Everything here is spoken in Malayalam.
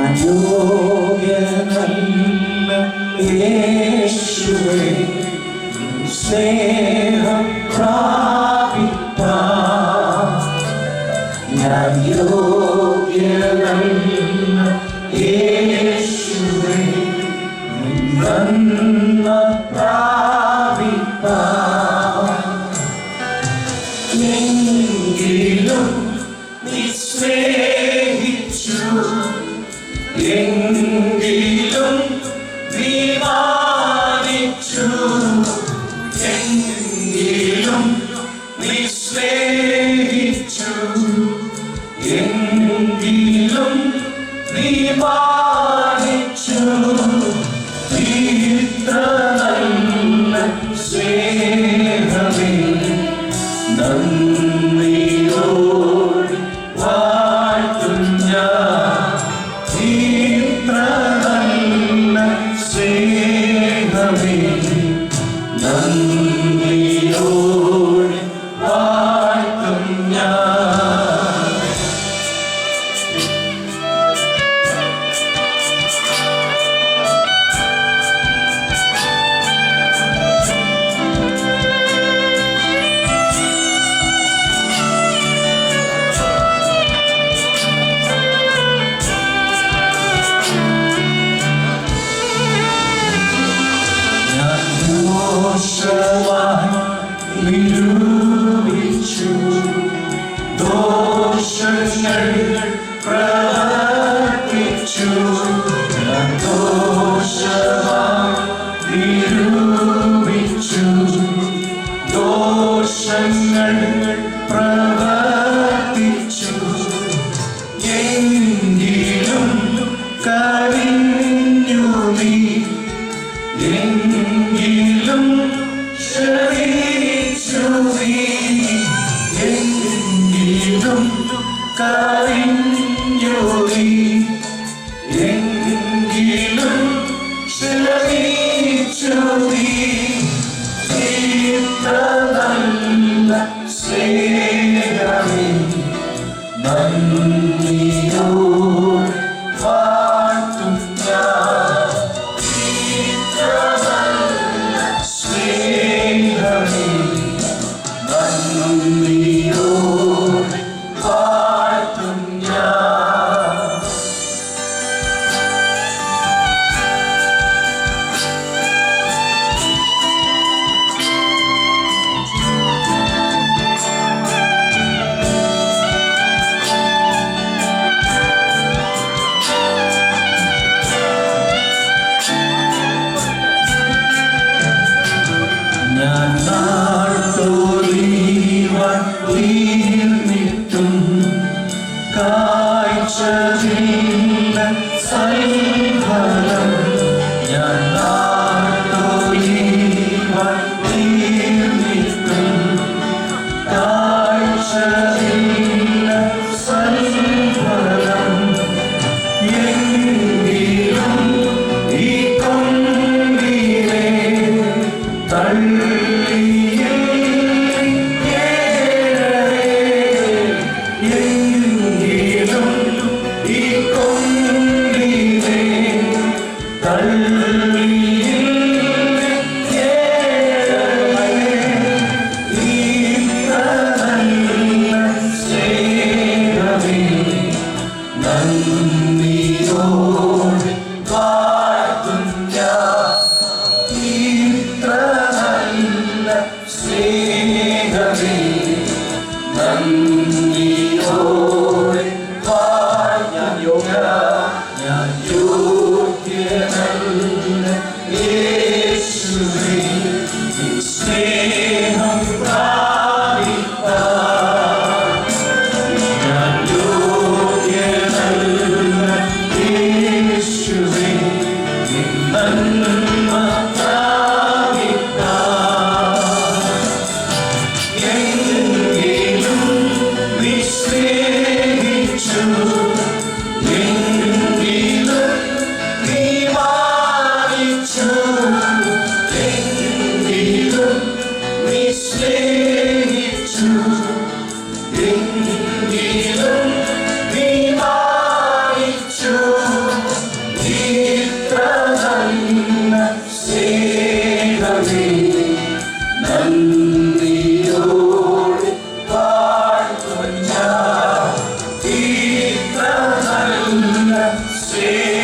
അജോഗ്യമല്ല യേശുവേ സ്നേഹം പ്രാപിപ്പ ഞാൻ യോഗ്യമല്ല യേശുവേ നന്മ പ്രാപിപ്പ എങ്കിലും നിസ്നേഹിച്ചു എങ്കിലും നീ 있다 ജ്യോതി എങ്കിലും ചിലവീച്ചോതി നല്ല സ്നേഹമേ. നന്ദി. Bahçe nimet sayfalar yani see.